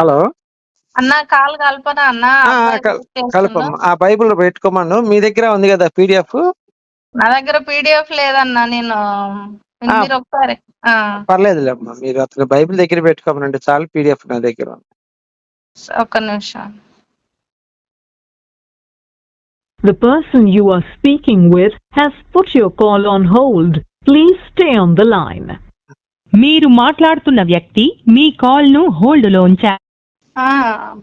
Hello? అన్న call కలపనా అన్న? ఆ, ఆ, బైబిల్ పెట్టుకోమను. మీ దగ్గర ఉంది కదా పీడిఎఫ్? నా దగ్గర పీడిఎఫ్ లేదన్న నేను ఆ. మీరు ఒకసారి ఆ, పర్లేదులే అమ్మా మీరు అతను బైబిల్ దగ్గర పెట్టుకోమనండి చాలు పీడిఎఫ్ నా దగ్గర ఉంది. ఒక్క నిమిషం. The person you are speaking with has put your call on hold. Please stay on the line. మీరు మాట్లాడుతున్న వ్యక్తి మీ కాల్ను హోల్డ్లో ఉంచారు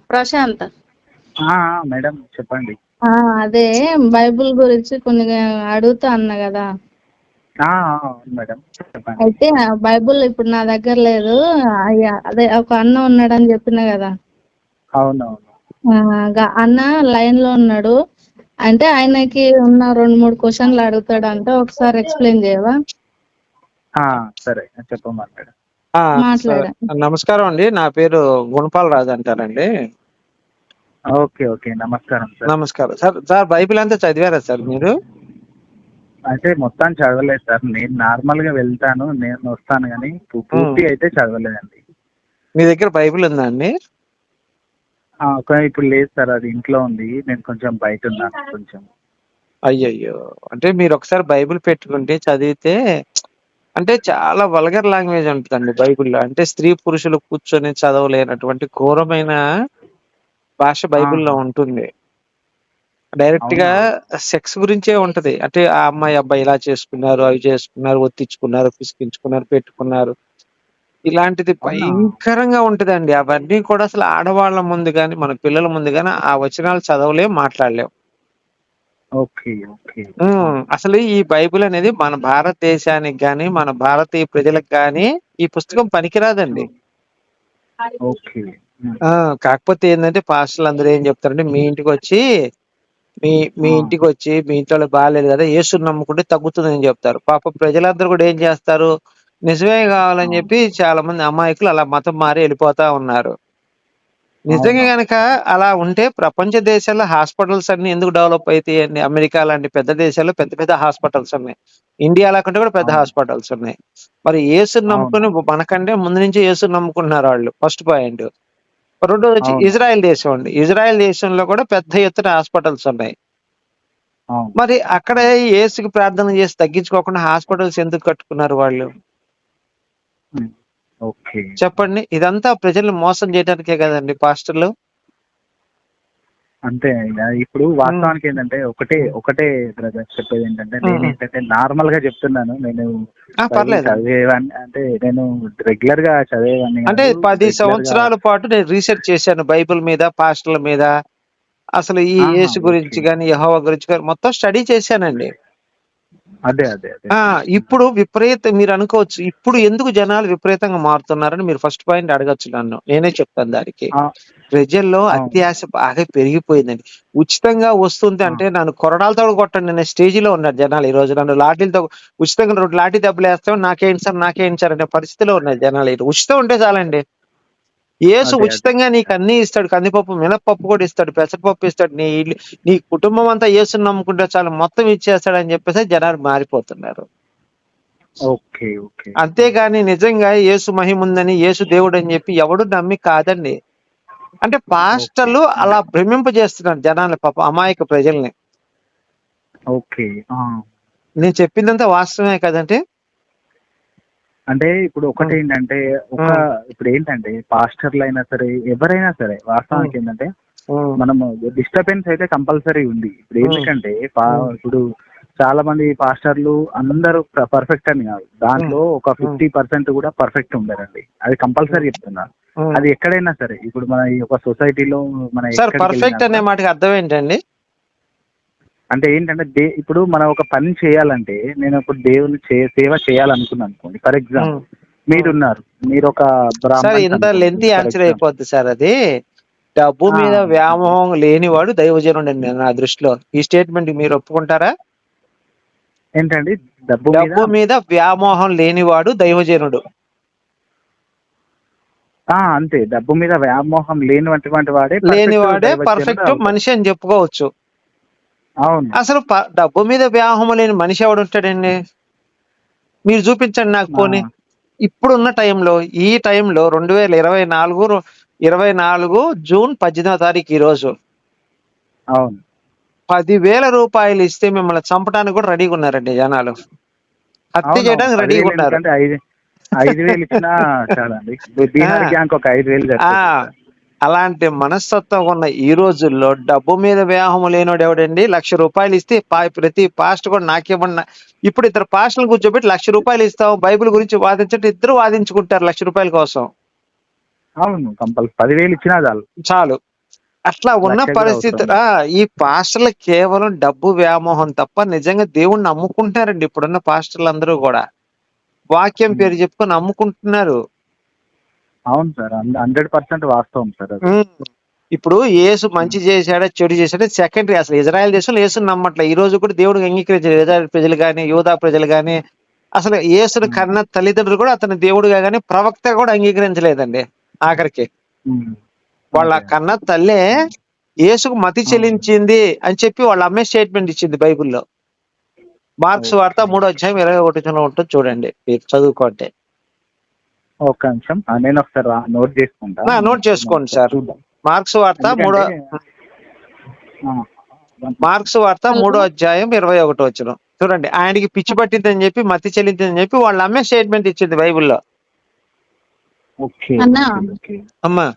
ప్రశాంత్. మేడం చెప్పండి. ఆ, అదే బైబిల్ గురించి కొన్ని అడుగుతా అన్న కదా. మేడం అయితే బైబిల్ ఇప్పుడు నా దగ్గర లేదు. అయ్యా, అదే ఒక అన్న ఉన్నాడని చెప్పిన కదా. అవునవును. అన్న లైన్లో ఉన్నాడు. అంటే ఆయనకి ఉన్న రెండు మూడు క్వశ్చన్లు అడుగుతాడు అంటే ఒకసారి ఎక్స్ప్లెయిన్ చేయవా? సరే చెప్పమని మేడం. మాట్లాడు. నమస్కారం అండి. నా పేరు గుణపాల్ రాజు అంటారండి ఓకే ఓకే. నమస్కారం సార్. నమస్కారం. సార్ సార్ బైబిల్ అంతా చదివారా సార్ మీరు? అంటే మొత్తం చదవలేదు సార్. నేను నార్మల్గా వెళ్తాను నేను వస్తాను కానీ పూర్తి అయితే చదవలేదండి. మీ దగ్గర బైబిల్ ఉందా అండి? ఇప్పుడు లేదు సార్. అది ఇంట్లో ఉంది. నేను కొంచెం బయట ఉన్నాను కొంచెం. అయ్యయ్యో. అంటే మీరు ఒకసారి బైబిల్ పెట్టుకుంటే చదివితే అంటే చాలా వల్గర్ లాంగ్వేజ్ ఉంటుందండి బైబిల్లో. అంటే స్త్రీ పురుషులు కూర్చొని చదవలేనటువంటి ఘోరమైన భాష బైబిల్లో. ఉంటుంది. డైరెక్ట్గా సెక్స్ గురించే ఉంటది. అంటే ఆ అమ్మాయి అబ్బాయి ఇలా చేసుకున్నారు అవి చేసుకున్నారు ఒత్తించుకున్నారు పిసికించుకున్నారు పెట్టుకున్నారు. ఇలాంటిది? భయంకరంగా ఉంటదండి. అవన్నీ కూడా అసలు ఆడవాళ్ళ ముందు కానీ మన పిల్లల ముందు కానీ ఆ వచనాలు చదవలేం మాట్లాడలేం. Okay okay. ఉమ్, అసలు ఈ బైబిల్ అనేది మన భారతదేశానికి గాని మన భారతీయ ప్రజలకు గాని ఈ పుస్తకం పనికిరాదండి. ఓకే. ఆ కాకపోతే ఏంటంటే పాస్టర్లు అందరూ ఏం చెప్తారంటే మీ ఇంటికి వచ్చి మీ మీ ఆ. ఇంటికి వచ్చి మీ ఇంట్లో బాగాలేదు కదా యేసుని నమ్ముకుంటే తగ్గుతుందని చెప్తారు. పాప ప్రజలందరూ కూడా ఏం చేస్తారు? నిజమే కావాలని ఆ. చెప్పి చాలా మంది అమాయకులు అలా మతం మారి వెళ్ళిపోతా ఉన్నారు. నిజంగా. గనక అలా ఉంటే ప్రపంచ దేశాల్లో హాస్పిటల్స్ అన్ని ఎందుకు డెవలప్ అవుతాయండి అమెరికా లాంటి పెద్ద దేశాల్లో పెద్ద పెద్ద హాస్పిటల్స్ ఉన్నాయి. ఇండియా కంటే కూడా పెద్ద. హాస్పిటల్స్ ఉన్నాయి. మరి యేసుని అవును. నమ్ముకుని మనకంటే ముందు నుంచి యేసుని నమ్ముకుంటున్నారు వాళ్ళు ఫస్ట్ పాయింట్. రెండోది వచ్చి. ఇజ్రాయెల్ దేశం అండి. ఇజ్రాయెల్ దేశంలో కూడా పెద్ద ఎత్తున హాస్పిటల్స్ ఉన్నాయి. మరి అక్కడ యేసుకి ప్రార్థన చేసి తగ్గించుకోకుండా హాస్పిటల్స్ ఎందుకు కట్టుకున్నారు వాళ్ళు? చెప్పండి. ఇదంతా ప్రజల్ని మోసం చేయడానికే కదండి పాస్టర్లు? అంతే ఇప్పుడు వాస్తవానికి ఏంటంటే ఒకటే ఒకటే బ్రదర్ చెప్పేది ఏంటంటే నేను. ఏంటంటే నార్మల్గా చెప్తున్నాను. నేను చదివేవాడిని అంటే నేను రెగ్యులర్గా చదివేవాడిని అంటే. పది సంవత్సరాల పాటు నేను రీసెర్చ్ చేశాను బైబిల్ మీద పాస్టర్ల మీద. అసలు ఈ యేసు గురించి. కానీ యెహోవా గురించి కానీ మొత్తం స్టడీ చేశానండి. అదే అదే అదే. ఆ ఇప్పుడు విపరీత మీరు అనుకోవచ్చు ఇప్పుడు ఎందుకు జనాలు విపరీతంగా మారుతున్నారని మీరు ఫస్ట్ పాయింట్ అడగచ్చు నన్ను. నేనే చెప్తాను దానికి. ఆ, ప్రజల్లో అవును. అత్యాశ బాగా పెరిగిపోయిందండి. ఉచితంగా వస్తుంది అంటే నన్ను కొరడాలతో కొట్టండి. అనే స్టేజ్లో ఉన్నారు జనాలు ఈ రోజు. నన్ను లాఠీలతో ఉచితంగా రెండు లాఠీ దెబ్బలు వేస్తాం నాకేంటి సార్ నాకేంటి సార్ అనే పరిస్థితిలో ఉన్నారు జనాలు ఈ రోజు. ఉచితం ఉంటే చాలండి. యేసు. ఉచితంగా నీకు అన్ని ఇస్తాడు కందిపప్పు మినపప్పు కూడా ఇస్తాడు పెసరపప్పు ఇస్తాడు. నీ నీ కుటుంబం అంతా యేసుని నమ్ముకుంటే చాలు మొత్తం ఇచ్చేస్తాడు అని చెప్పేసి జనాలు మారిపోతున్నారు. Okay okay. అంతేగాని నిజంగా యేసు మహిమ ఉందని యేసు దేవుడు అని చెప్పి ఎవడు నమ్మి కాదండి. అంటే పాస్టర్లు అలా భ్రమింపజేస్తున్నారు జనాలు పాప అమాయక ప్రజల్ని. ఓకే. నేను చెప్పిందంతా వాస్తవమే కదంటే అంటే ఇప్పుడు ఒకటి ఏంటంటే ఒక ఇప్పుడు ఏంటంటే పాస్టర్లు అయినా సరే ఎవరైనా సరే వాస్తవానికి ఏంటంటే మనము డిస్టర్బెన్స్ అయితే కంపల్సరీ ఉంది. ఇప్పుడు. ఎందుకంటే పా- ఇప్పుడు చాలా మంది పాస్టర్లు అందరూ పర్ఫెక్ట్ అని కాదు. దాంట్లో ఒక ఫిఫ్టీ పర్సెంట్ కూడా పర్ఫెక్ట్ ఉండరండి. అది కంపల్సరీ చెప్తున్నా అది ఎక్కడైనా సరే ఇప్పుడు మన ఈ ఒక సొసైటీలో మన పర్ఫెక్ట్ అనే మాటకి అర్థం ఏంటండి? అంటే ఏంటంటే దే ఇప్పుడు మనం ఒక పని చేయాలంటే నేను ఇప్పుడు దేవుని చే- సేవ చేయాలనుకున్నాను అనుకోండి. ఫర్ ఎగ్జాంపుల్ మీరున్నారు. మీరు ఒక సార్ ఇంత లెంతీ ఆన్సర్. అయిపోద్ది సార్ అది. డబ్బు. మీద వ్యామోహం లేనివాడు దైవజనుడు అండి నా దృష్టిలో. ఈ స్టేట్మెంట్ మీరు ఒప్పుకుంటారా? ఏంటండి? డబ్బు డబ్బు మీద వ్యామోహం లేనివాడు దైవజనుడు. ఆ, అంతే. డబ్బు మీద వ్యామోహం లేనటువంటి వాడే లేనివాడే పర్ఫెక్ట్. మనిషి అని చెప్పుకోవచ్చు. అవును. అసలు డబ్బు మీద వ్యామోహం లేని మనిషి ఎవడు ఉంటాడండి? మీరు చూపించండి నాకు పోనీ. ఇప్పుడున్న టైంలో ఈ టైంలో రెండు వేల ఇరవై నాలుగు ఇరవై నాలుగు జూన్ పద్దెనిమిదో తారీఖు ఈ రోజు. అవును. పదివేల రూపాయలు ఇస్తే మిమ్మల్ని చంపడానికి కూడా రెడీగా ఉన్నారండి జనాలు. హత్య చేయడానికి. రెడీగా ఉన్నారు. ఐదు వేలు ఇచ్చినా చాలండి. బీహార్ ఒక ఐదు వేలు. అలాంటి మనస్తత్వం ఉన్న ఈ రోజుల్లో డబ్బు మీద వ్యాహం లేనోడు ఎవడండి? లక్ష రూపాయలు ఇస్తే పా- ప్రతి పాస్ట్ కూడా నాకేమన్నా ఇప్పుడు ఇద్దరు పాస్టర్లు కూర్చోబెట్టి లక్ష రూపాయలు ఇస్తాం బైబిల్ గురించి వాదించంటే ఇద్దరు వాదించుకుంటారు లక్ష రూపాయల కోసం. అవును కంపల్ పదివేలు ఇచ్చినా చాలు. చాలు. అట్లా ఉన్న పరిస్థితి ఈ పాస్టర్లు కేవలం డబ్బు వ్యామోహం తప్ప నిజంగా దేవుణ్ణి నమ్ముకుంటారండి ఇప్పుడున్న పాస్టర్లు అందరూ కూడా. వాక్యం పేరు చెప్పుకొని నమ్ముకుంటున్నారు. అవును సార్ హండ్రెడ్ పర్సెంట్ వాస్తవం సార్ అది. ఇప్పుడు యేసు మంచి చేశాడా చెడు చేశాడా సెకండరీ అసలు. ఇజ్రాయెల్ దేశంలో యేసుని నమ్మట్లే. ఈ రోజు కూడా దేవుడికి అంగీకరించారు ఇజ్రాయెల్ ప్రజలు కానీ యోధా ప్రజలు కానీ అసలు యేసుని కన్న తల్లిదండ్రులు కూడా అతని దేవుడుగా కానీ ప్రవక్త కూడా అంగీకరించలేదండి ఆఖరికి. ఉమ్. వాళ్ళ అదే. కన్న తల్లే యేసుకు మతి చెల్లించింది అని చెప్పి వాళ్ళ అమ్మే స్టేట్మెంట్ ఇచ్చింది బైబిల్లో. మార్క్స్ వార్త మూడో అధ్యాయం ఇరవై ఒకటి ఉంటుంది చూడండి మీరు చదువుకోండి. ఒక్క నిమిషం. ఆ, నేను ఒకసారి రా- నోట్ చేసుకుంటా. నోట్ చేసుకోండి సార్. చూద్దాం. మార్క్స్ వార్త మూడో ఎందుకంటే, ఆ, మార్క్స్ వార్త మూడో అధ్యాయం ఇరవై ఒకటి వచ్చిన. చూడండి ఆయనకి పిచ్చి పట్టిందని చెప్పి మతి చెల్లిందని చెప్పి వాళ్ళ అమ్మే స్టేట్మెంట్ ఇచ్చింది బైబిల్లో. ఓకే. అన్నా. Okay, okay. అమ్మా.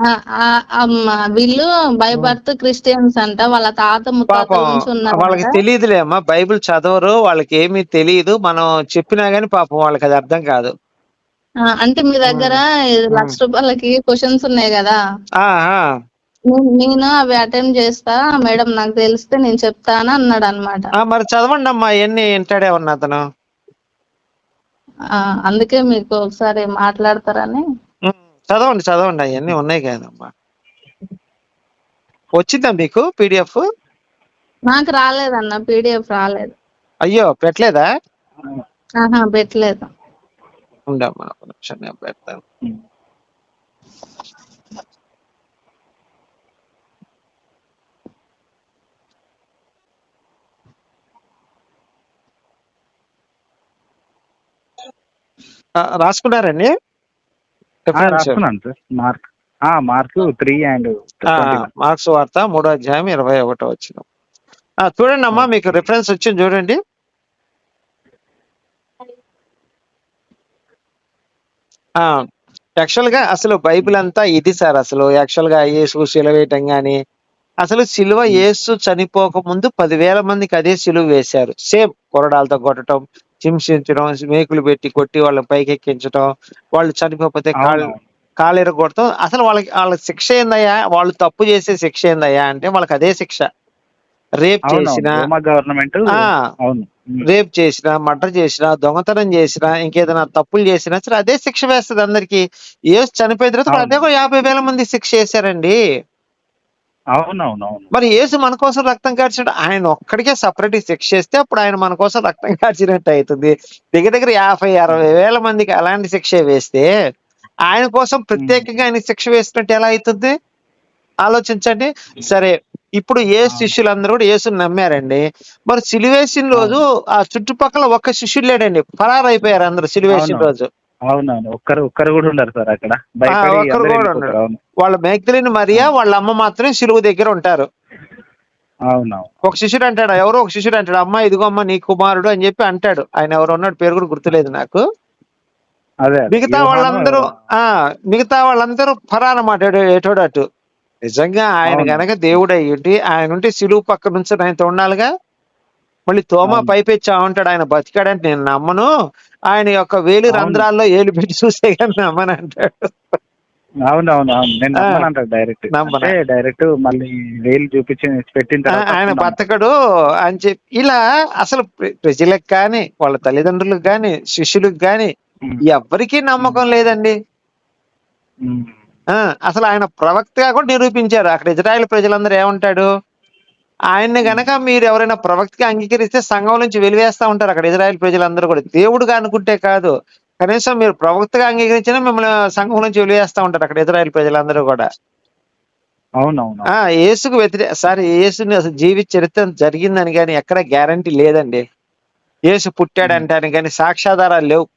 ఆ, ఆ, అమ్మ, వీళ్ళు బై బర్త్ క్రిస్టియన్స్ అంట వాళ్ళ తాత ముత్తాతల పాపం నుంచి వాళ్ళకి తెలియదులే అమ్మా. బైబిల్ చదవరు వాళ్ళకి ఏమీ తెలియదు. మనం చెప్పినా గానీ పాపం వాళ్ళకి అది అర్థం కాదు. అంటే మీ దగ్గర లక్ష రూపాయలకి క్వశ్చన్స్ ఉన్నాయి కదా. నేను- అవి అటెండ్ చేస్తా మేడం నాకు తెలిస్తే నేను చెప్తాను అన్నాడు అనమాట మరి చదవండి అమ్మా ఎన్ని వింటాడే ఉన్న అతను. అందుకే మీకు ఒకసారి మాట్లాడతారని. చదవండి చదవండి అవన్నీ ఉన్నాయి కదమ్మా. వచ్చిందా మీకు పీడిఎఫ్? నాకు రాలేదన్న పీడిఎఫ్ రాలేదు. అయ్యో పెట్టలేదా? పెట్టలేదు. ఉండమ్మా ఒక నిమిషం నేను పెడతాను. రాసుకున్నారండి? Sir. Mark. Mark three and Mark's వార్త మూడో అధ్యాయం ఇరవై ఒకటో వచ్చిన. చూడండి అమ్మా మీకు రిఫరెన్స్ వచ్చింది చూడండి. ఆ యాక్చువల్గా అసలు బైబిల్ అంతా ఇది సార్ అసలు. యాక్చువల్గా యేసు సిలువ వేయటం గాని అసలు సిలువ యేసు చనిపోక ముందు పదివేల మందికి అదే సిలువ వేశారు. సేమ్ కొరడాలతో కొట్టడం హింసించడం మేకులు పెట్టి కొట్టి వాళ్ళని పైకి ఎక్కించడం వాళ్ళు చనిపోతే కాళ్ళు కాళ్ళు ఎరగొడతాం అసలు వాళ్ళకి వాళ్ళ శిక్ష ఏందయ్యా? వాళ్ళు తప్పు చేసే శిక్ష ఏందయ్యా అంటే వాళ్ళకి అదే శిక్ష. రేప్ చేసిన గవర్నమెంట్. అవును. రేప్ చేసిన మర్డర్ చేసిన దొంగతనం చేసిన ఇంకేదైనా తప్పులు చేసినా సరే అదే శిక్ష వేస్తుంది అందరికి. ఏ చనిపోయిన తర్వాత. అదే ఒక యాభై వేల మంది శిక్ష వేశారండి అవునవును అవును మరి యేసు మన కోసం రక్తం కార్చాడు ఆయన ఒక్కడికే సపరేట్ శిక్ష చేస్తే అప్పుడు ఆయన మన కోసం రక్తం కార్చినట్టు అవుతుంది దగ్గర దగ్గర యాభై అరవై వేల మందికి అలాంటి శిక్ష వేస్తే ఆయన కోసం ప్రత్యేకంగా ఆయన శిక్ష వేసినట్టు ఎలా అవుతుంది ఆలోచించండి. సరే ఇప్పుడు ఏ శిష్యులందరూ కూడా యేసుని నమ్మారండి. మరి సిలువేసిన రోజు ఆ చుట్టుపక్కల ఒక్క శిష్యుడు లేడండి. పరారైపోయారు అందరూ సిలువేసిన. రోజు. అవునవును. ఒక్కరు ఒక్కరు కూడా ఉండరు సార్ అక్కడ. ఒక్కరు కూడా. ఉండరు. వాళ్ళ మేకలిని మరియా వాళ్ళ అమ్మ మాత్రమే సిలువు దగ్గర ఉంటారు. అవునవును. ఒక శిష్యుడు అంటాడు ఎవరో ఒక శిష్యుడు అంటాడు అమ్మ ఇదిగో అమ్మ నీ కుమారుడు అని చెప్పి అంటాడు. ఆయన ఎవరు ఉన్నాడు పేరు కూడా గుర్తులేదు నాకు. మిగతా వాళ్ళందరూ ఆ మిగతా వాళ్ళందరూ ఫరానమాట ఎటోడు అటు. నిజంగా ఆయన అవును. గనక దేవుడు అయ్యుంటి ఆయన ఉంటే సిలువు పక్క నుంచి ఆయనతో ఉండాలిగా మళ్ళీ తోమ అవును. పైపెచ్చా ఉంటాడు ఆయన బతికాడంటే నేను నమ్మను ఆయన యొక్క వేలి అవును. రంధ్రాల్లో ఏలు పెట్టి చూసే కానీ నమ్మను అంటాడు అవును నేను ఆ. నమ్మను అంటాడు డైరెక్ట్ నమ్మను. అంటే డైరెక్ట్ మళ్ళీ వేలు చూపించి పెట్టిన ఆ, తర్వాత ఆయన. బతకడు అని చెప్పి ఇలా అసలు ప్ర- ప్రజలకు కానీ వాళ్ళ తల్లిదండ్రులకు కానీ శిష్యులకు కానీ ఉమ్. ఎవ్వరికీ నమ్మకం లేదండి ఉమ్. ఆ అసలు ఆయన ప్రవక్తగా కూడా నిరూపించారు. అక్కడ ఇజ్రాయెల్ ప్రజలందరూ ఏమంటాడు? ఆయన్ని గనక మీరు ఎవరైనా ప్రవక్తగా అంగీకరిస్తే సంఘం నుంచి వెలివేస్తా ఉంటారు అక్కడ ఇజ్రాయెల్ ప్రజలందరూ కూడా. దేవుడుగా అనుకుంటే కాదు. కనీసం మీరు ప్రవక్తగా అంగీకరించినా మిమ్మల్ని సంఘం నుంచి వెలివేస్తా ఉంటారు అక్కడ ఇజ్రాయెల్ ప్రజలందరూ కూడా. అవునవును ఆ యేసుకు వ్యతిరేక సార్ యేసుని అసలు జీవిత చరిత్ర జరిగిందని కానీ ఎక్కడ గ్యారంటీ లేదండి. యేసు పుట్టాడంటాను కానీ సాక్ష్యాధారాలు లేవు.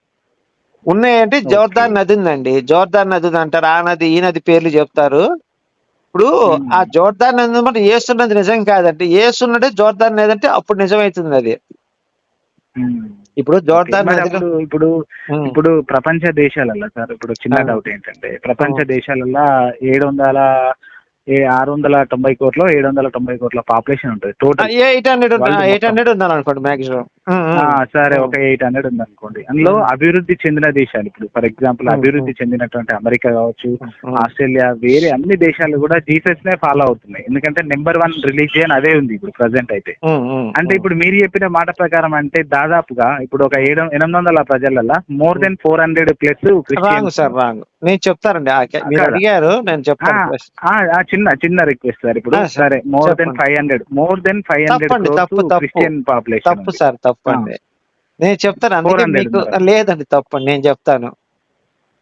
ఉన్నాయంటే జోర్దాన్ నది ఉందండి జోర్దాన్ నది అంటారు. ఆ నది ఈ నది పేర్లు చెప్తారు. ఇప్పుడు. ఆ జోర్దాన్ నది మరి ఏసున్నది నిజం కాదండి. ఏసున్నది జోర్దాన్ నది అంటే అప్పుడు నిజమవుతుంది అది. ఇప్పుడు అప్పుడు ఇప్పుడు ఇప్పుడు ప్రపంచ దేశాలల్లో సార్? ఇప్పుడు చిన్న. డౌట్ ఏంటంటే ప్రపంచ ఆ. దేశాలల్లో ఏడు వందల ఏ ఆరు వందల తొంభై కోట్ల ఏడు వందల తొంభై కోట్ల పాపులేషన్ ఉంటుంది. Total. Eight hundred eight hundred ఉందని అనుకోండి మాక్సిమం సరే. ఒక ఎయిట్ హండ్రెడ్ ఉంది అనుకోండి అందులో. అభివృద్ధి చెందిన దేశాలు. ఇప్పుడు ఫర్ ఎగ్జాంపుల్ అభివృద్ధి చెందినటువంటి అమెరికా కావచ్చు ఆస్ట్రేలియా వేరే అన్ని దేశాలు కూడా జీసస్ నే ఫాలో అవుతున్నాయి. ఎందుకంటే నెంబర్ వన్ రిలీజియన్ అదే ఉంది ఇప్పుడు ప్రజెంట్ అయితే. అంటే ఇప్పుడు మీరు చెప్పిన మాట ప్రకారం అంటే దాదాపుగా ఇప్పుడు ఒక ఏడు ఎనిమిది వందల ప్రజలలో more than four hundred plus wrong sir wrong. నేను మీరు కాదా? అడిగారు నేను చెప్తాను చిన్న చిన్న రిక్వెస్ట్ సార్ ఇప్పుడు. Sir. More than. Five hundred. More than five hundred తప్పు, తప్పు. క్రిస్టియన్ పాపులేషన్ తప్పు సార్ తప్పండి. నేను చెప్తాను అందుకే 400 మీకు? లేదండి తప్పండి నేను చెప్తాను.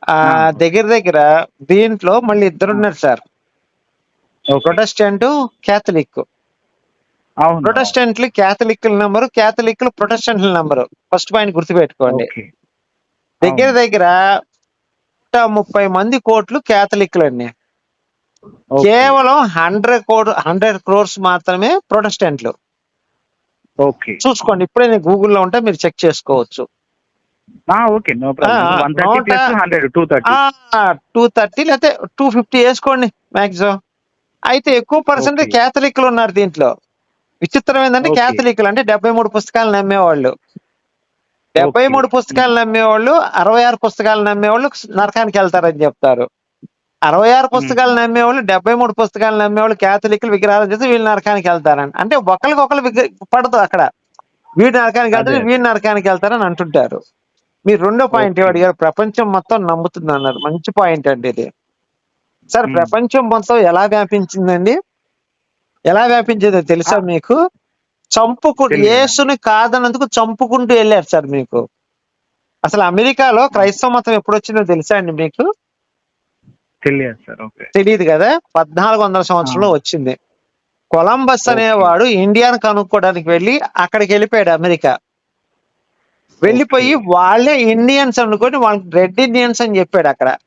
ఆ. దగ్గర దగ్గర దీంట్లో మళ్ళీ ఇద్దరు ఉన్నారు సార్ ప్రొటెస్టెంట్ క్యాథలిక్ ప్రొటెస్టెంట్లు క్యాథలిక్ల నంబరు క్యాథలిక్లు ప్రొటెస్టెంట్ల నంబరు. ఫస్ట్ పాయింట్ గుర్తుపెట్టుకోండి. దగ్గర దగ్గర నూట ముప్పై మంది కోట్లు క్యాథలిక్లు అండి. కేవలం హండ్రెడ్ కోడ్ హండ్రెడ్ క్రోర్స్ మాత్రమే ప్రొటెస్టెంట్లు. ఓకే. చూసుకోండి. ఇప్పుడే నేను గూగుల్లో ఉంటే మీరు చెక్ చేసుకోవచ్చు. Okay. No problem. Hundred two thirty two thirty లేకపోతే టూ ఫిఫ్టీ వేసుకోండి మాక్సిమం. అయితే ఎక్కువ పర్సెంట్. క్యాథలిక్లు ఉన్నారు దీంట్లో. విచిత్రం ఏంటంటే. క్యాథలిక్లు అంటే డెబ్బై మూడు పుస్తకాలు నమ్మేవాళ్ళు. డెబ్బై. మూడు పుస్తకాలు నమ్మేవాళ్ళు అరవై ఆరు పుస్తకాలు నమ్మేవాళ్ళు నరకానికి వెళ్తారని చెప్తారు. అరవై ఆరు పుస్తకాలు నమ్మేవాళ్ళు డెబ్బై మూడు పుస్తకాలు నమ్మేవాళ్ళు క్యాథలిక్లు విగ్రహాలు చేసి వీళ్ళు నరకానికి వెళ్తారని. అంటే ఒకరికి ఒకరు పడదు అక్కడ. వీడు నరకానికి వెళ్తారు. వీడు నరకానికి వెళ్తారని అంటుంటారు. మీరు రెండో పాయింట్. అడిగారు ప్రపంచం మొత్తం నమ్ముతుంది అన్నారు మంచి పాయింట్ అండి ఇది. సార్. ప్రపంచం మొత్తం ఎలా వ్యాపించిందండి? ఎలా వ్యాపించిందో తెలుసా మీకు? చంపుకు. యేసుని కాదన్నందుకు చంపుకుంటూ వెళ్ళారు సార్ మీకు. అసలు అమెరికాలో క్రైస్తవ మతం ఎప్పుడు వచ్చిందో తెలుసా అండి మీకు? తెలియదు సార్ ఓకే. తెలియదు కదా? పద్నాలుగు వందల సంవత్సరంలో వచ్చింది. కొలంబస్. అనేవాడు ఇండియాను కనుక్కోవడానికి వెళ్ళి అక్కడికి వెళ్ళిపోయాడు అమెరికా. వెళ్ళిపోయి వాళ్ళే ఇండియన్స్ అనుకొని వాళ్ళకి రెడ్ ఇండియన్స్ అని చెప్పాడు అక్కడ.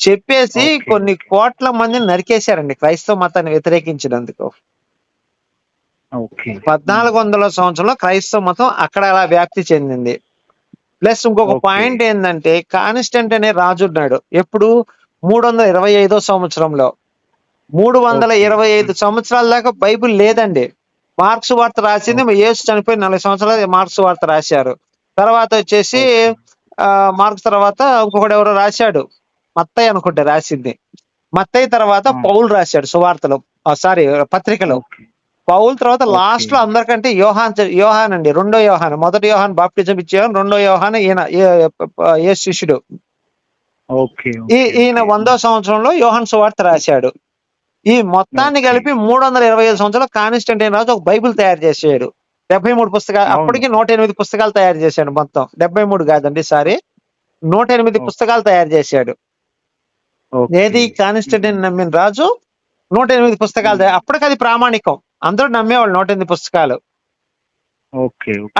చెప్పేసి. కొన్ని కోట్ల మందిని నరికేశారండి క్రైస్తవ మతాన్ని వ్యతిరేకించినందుకు. పద్నాలుగు వందల సంవత్సరంలో క్రైస్తవ మతం అక్కడ అలా వ్యాప్తి చెందింది. ప్లస్ ఇంకొక. పాయింట్ ఏంటంటే కానిస్టెంట్ అనే రాజు ఉన్నాడు ఎప్పుడు? మూడు వందల ఇరవై ఐదో సంవత్సరంలో. మూడు వందల. ఇరవై ఐదు సంవత్సరాల దాకా బైబిల్ లేదండి. మార్క్స్ వార్త రాసింది యేసు చనిపోయి నలభై సంవత్సరాలు మార్క్స్ వార్త రాశారు. తర్వాత వచ్చేసి ఆ మార్క్స్ తర్వాత ఇంకొకడు ఎవరో రాశాడు? మత్తయ్య అనుకుంటే రాసింది. మత్తయ్య తర్వాత. పౌలు రాశాడు సువార్తలు. సారీ పత్రికలో. పౌల్ తర్వాత. లాస్ట్లో అందరికంటే యోహాన్ యోహాన్ అండి రెండో యోహాన్. మొదటి యోహాన్ బాప్టిజం ఇచ్చేవాన్ రెండో యోహాన్ ఈయన ఏ- శిష్యుడు. ఈ ఈయన వందో సంవత్సరంలో యోహాన్ సువార్త రాశాడు ఈ మొత్తాన్ని. కలిపి మూడు వందల ఇరవై ఐదు సంవత్సరాలు కానిస్టెంటైన్ రాజు ఒక బైబిల్ తయారు చేసాడు డెబ్బై మూడు పుస్తకాలు. అప్పటికి నూట ఎనిమిది పుస్తకాలు తయారు చేశాడు మొత్తం డెబ్బై మూడు కాదండి సారీ నూట ఎనిమిది. పుస్తకాలు తయారు చేశాడు. ఏది కానిస్టెంటైన్ నమ్మిన రాజు నూట ఎనిమిది పుస్తకాలు అప్పటికి అది ప్రామాణికం అందరూ నమ్మేవాళ్ళు నూట ఎనిమిది పుస్తకాలు.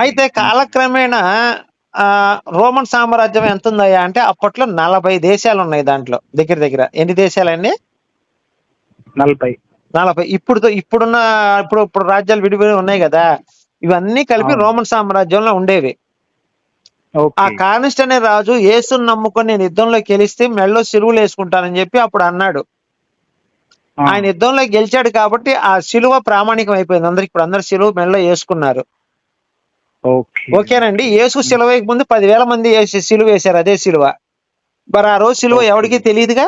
అయితే కాలక్రమేణా రోమన్ సామ్రాజ్యం ఎంత ఉందయ్యా అంటే అప్పట్లో నలభై దేశాలు ఉన్నాయి దాంట్లో దగ్గర దగ్గర. ఎన్ని దేశాలండి? నలభై. నలభై. ఇప్పుడు ఇప్పుడున్న ఇప్పుడు ఇప్పుడు రాజ్యాలు విడివిడి ఉన్నాయి కదా ఇవన్నీ కలిపి. రోమన్ సామ్రాజ్యంలో ఉండేవి. ఆ కానిస్ట్ అనే రాజు యేసుని నమ్ముకొని నేను యుద్ధంలోకి గెలిస్తే మెళ్ళో సిలువలు వేసుకుంటానని చెప్పి అప్పుడు అన్నాడు. ఆ, ఆయన యుద్ధంలో గెలిచాడు కాబట్టి ఆ సిలువ ప్రామాణికం అయిపోయింది. అందరికి ఇప్పుడు అందరు సిలువ మెళ్ళో వేసుకున్నారు. ఓకేనండి. యేసు సిలువ ముందు పదివేల మంది సిలువ వేశారు అదే సిలువ మరి ఆ రోజు సిలువ. ఎవరికి తెలియదుగా?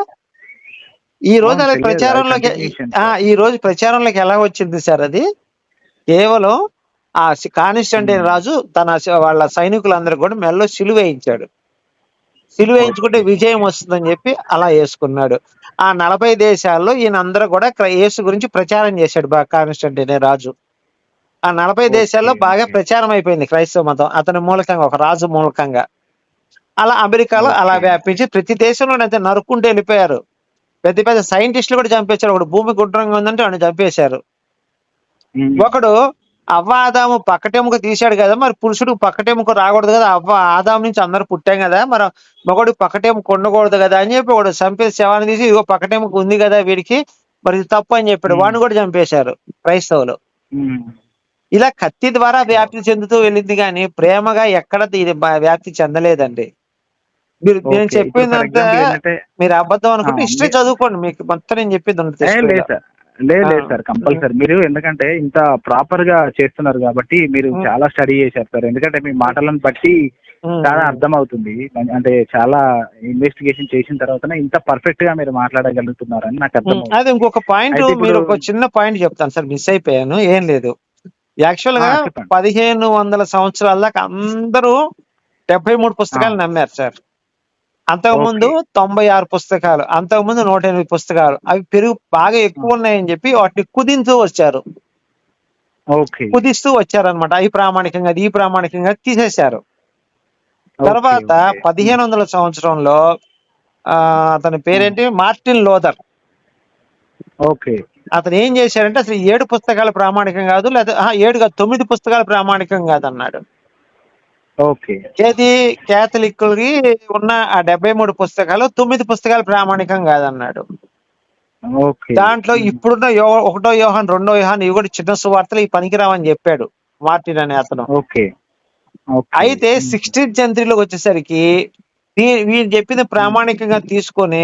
ఈ రోజు అలా. ప్రచారంలోకి ఈ రోజు ప్రచారంలోకి ఎలా వచ్చింది సార్ అది? కేవలం ఆ కానిస్టంటైన్ Hmm. రాజు తన వాళ్ళ సైనికులందరూ కూడా మెల్లో సిలువ వేయించాడు. సిలువ వేయించుకుంటే. విజయం వస్తుందని చెప్పి అలా వేసుకున్నాడు. ఆ నలభై దేశాల్లో ఈయన అందరూ కూడా యేసు గురించి ప్రచారం చేశాడు బాగా కానిస్టంటైన్ రాజు. ఆ నలభై దేశాల్లో బాగా. ప్రచారం అయిపోయింది క్రైస్తవ మతం అతని మూలకంగా ఒక రాజు మూలకంగా అలా అమెరికాలో అలా. వ్యాపించి ప్రతి దేశంలో అయితే నరుక్కుంటూ వెళ్ళిపోయారు పెద్ద పెద్ద సైంటిస్టులు కూడా చంపేశారు ఒకడు భూమి గుండ్రంగా ఉందంటే వాడిని చంపేశారు ఒకడు అవ్వ ఆదాము పక్కటెముక తీశాడు కదా మరి పురుషుడు పక్కటెముక రాకూడదు కదా అవ్వ ఆదాము నుంచి అందరు పుట్టాం కదా మరి మగడు పక్కటెముక ఉండకూడదు కదా అని చెప్పి వాడు చంపేసి శవాన్ని తీసి ఇగో పక్కటెముక ఉంది కదా వీడికి మరి ఇది తప్పు అని చెప్పాడు. వాడిని కూడా చంపేశారు క్రైస్తవులు. ఇలా కత్తి ద్వారా వ్యాప్తి చెందుతూ వెళ్ళింది కానీ ప్రేమగా ఎక్కడ ఇది వ్యాప్తి చెందలేదండి. మీరు నేను చెప్పిందంతా మీరు అబద్ధం అనుకుంటే హిస్టరీ చదువుకోండి మీకు మొత్తం నేను చెప్పింది లేదు లేదు. Sir compulsory. మీరు ఎందుకంటే ఇంత ప్రాపర్గా చేస్తున్నారు కాబట్టి మీరు. చాలా స్టడీ చేశారు సార్. ఎందుకంటే మీ మాటలను బట్టి. చాలా అర్థం అవుతుంది అంటే చాలా ఇన్వెస్టిగేషన్ చేసిన తర్వాతనే ఇంత పర్ఫెక్ట్గా మీరు మాట్లాడగలుగుతున్నారని నాకు అర్థం అదే ఇంకొక పాయింట్ మీరు ఒక చిన్న పాయింట్ చెప్తాను సార్ మిస్ అయిపోయాను ఏం లేదు. యాక్చువల్గా. పదిహేను వందల సంవత్సరాల దాకా అందరూ డెబ్బై మూడు పుస్తకాలు నమ్మారు సార్. అంతకుముందు తొంభై ఆరు పుస్తకాలు అంతకుముందు నూట ఎనిమిది పుస్తకాలు. అవి పెరుగు బాగా ఎక్కువ ఉన్నాయని చెప్పి వాటిని కుదింతూ వచ్చారు. ఓకే. కుదిస్తూ వచ్చారనమాట అవి ప్రామాణికంగా ఈ ప్రామాణికంగా తీసేశారు. తర్వాత. పదిహేను వందల సంవత్సరంలో ఆ అతని పేరేంటి? Martin Luther okay. అతను ఏం చేశాడంటే అసలు ఏడు పుస్తకాలు ప్రామాణికం కాదు లేదా ఏడు కాదు తొమ్మిది పుస్తకాలు ప్రామాణికం కాదు అన్నాడు ఓకే. ఏది? క్యాథలిక్లకి ఉన్న ఆ డెబ్బై మూడు పుస్తకాలు తొమ్మిది పుస్తకాలు ప్రామాణికం కాదన్నాడు. దాంట్లో ఇప్పుడున్న యో ఒకటో యోహాన్ రెండో యోహాన్ ఇవి కూడా చిన్న సువార్తలు ఈ పనికిరావని చెప్పాడు మార్టిన్ అనే అతను. ఓకే. అయితే సిక్స్టీన్త్ సెంచరీలోకి వచ్చేసరికి వీళ్ళు చెప్పింది ప్రామాణికంగా తీసుకొని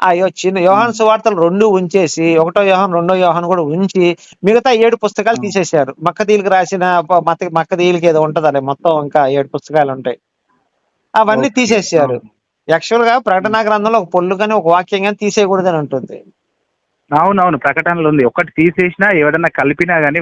ఆ చిన్న యోహాన్ సువార్తలు రెండు ఉంచేసి ఒకటో యోహాన్ రెండో యోహాన్ కూడా ఉంచి మిగతా ఏడు పుస్తకాలు తీసేశారు. మక్కదీలకు రాసిన మత మక్కదీలకి ఏదో ఉంటదండి మొత్తం ఇంకా ఏడు పుస్తకాలు ఉంటాయి. అవన్నీ ఓకే. తీసేశారు. యాక్చువల్గా ప్రకటనా గ్రంథంలో ఒక పొల్లు కానీ ఒక వాక్యం కానీ తీసేయకూడదని ఉంటుంది. అవునవును ప్రకటనలో ఉంది. ఒకటి తీసేసినా ఎవడన్నా కలిపినా గానీ